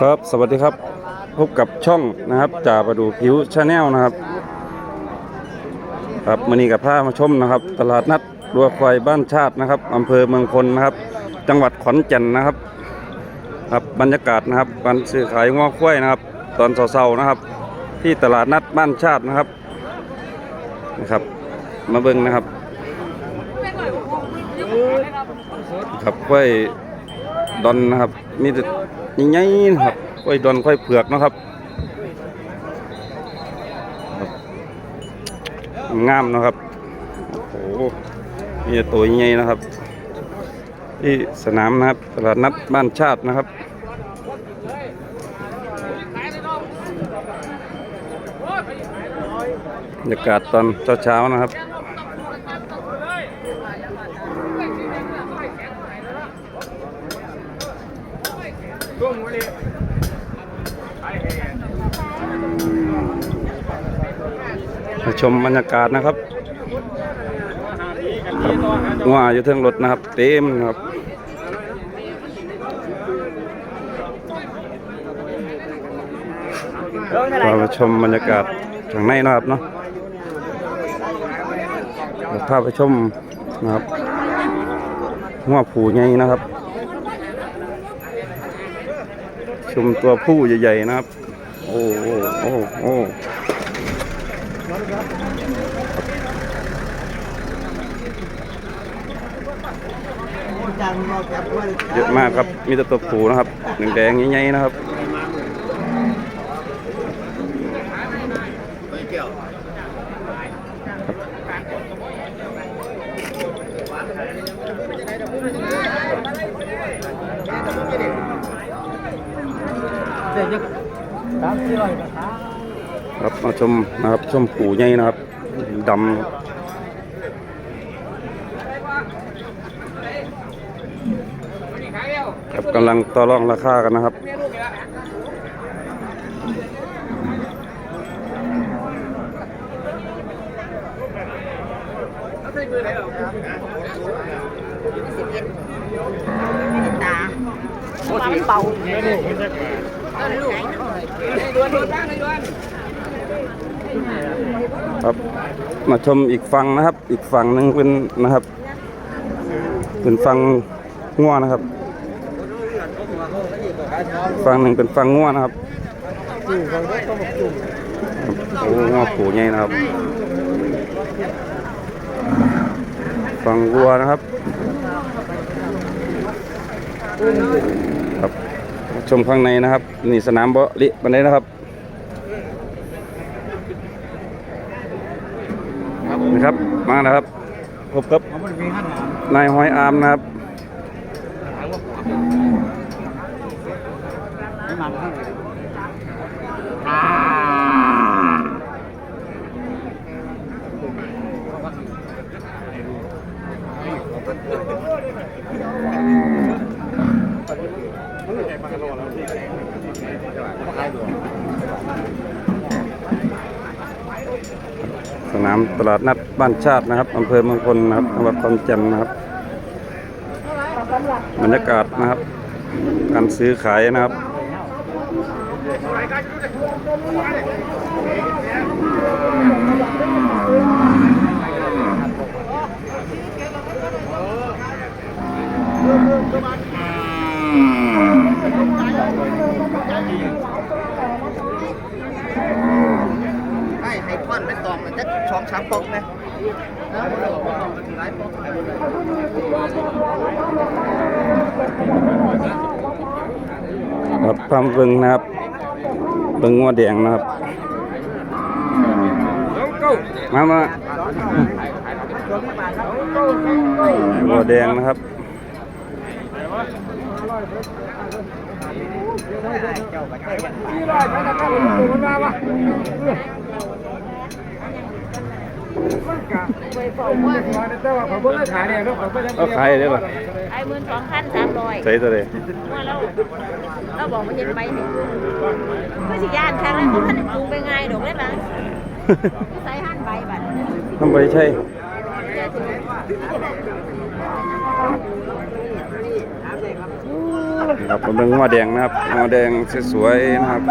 ครับสวัสดีครับพบกับช่องนะครับจ่าประดูผิวชาแนลนะครับ ครับมือนี้กับพามาชมนะครับ ตลาดนัดรัวควายบ้านชาตินะครับอำเภอเมืองพลนะครับ จังหวัดขอนแก่นนะครับ ครับบรรยากาศนะครับการซื้อขายง้อควายนะครับ ตอนเช้าๆนะครับ ที่ตลาดนัดบ้านชาตินะครับนะครับ มาเบิ่งนะครับครับควายดอนนะครับมีแต่ ใหญ่ๆนะครับควยดอนควยเผือกนะครับ งามนะครับ โอ้โหมีตัวใหญ่นะครับ ที่สนามนะครับตลาดนัดบ้านชาตินะครับบรรยากาศตอนเช้าๆนะครับ มาชมบรรยากาศนะครับว่าอยู่เทิงรถนะครับ เต็มครับมาชมบรรยากาศข้างในนะครับเนาะเดี๋ยวพาไปชมนะครับหัวผูใหญ่นะครับ ชมตัวผู้ใหญ่ๆนะครับ โอ้โอ้โอ้โอ้เยอะมากครับ มีแต่ตัวผู้นะครับหนึ่งแดงใหญ่ๆนะครับ ครับมาชมนะครับชมปูใหญ่นะครับดำครับกำลังต่อรองราคากันนะครับตาความมันเบา ครับมาชมอีกฝั่งนะครับ อีกฝั่งหนึ่งเป็นนะครับ เป็นฝั่งง่วนะครับฝั่งหนึ่งเป็นฝั่งง่วนะครับโอ้ง่วผูใหญ่นะครับฝั่งวัวนะครับครับ ชมข้างในนะครับ นี่สนามเบาะลิบันไดนะครับนะครับ มาแล้วครับพบกับนายหอยอาร์มนะครับ สนามตลาดนัดบ้านชาตินะครับอำเภอเมืองพลนะครับจังหวัดขอนแก่นนะครับ บรรยากาศนะครับ การซื้อขายนะครับ ให้ให้ท่ อนเป็นตอนจะช่องช้ำปกนะครับพามเบิงนะครับเบิงงัวแดงนะครับมามางัวแดงนะครับเอา ขายได้ป่ะไอ้หมื่นสองพันสามร้อยใส่ตัวเลยว่าเราเราบอกมันเย็นไปนี่ก็สิย่านแค่นั้นก็ท่านได้ปรุงไปไงดอกได้ละใส่หั่นใบบัดทำไปใช่เครับมาเบิ่งหัวแดงนะครับหัวแดงสวยๆนะครับ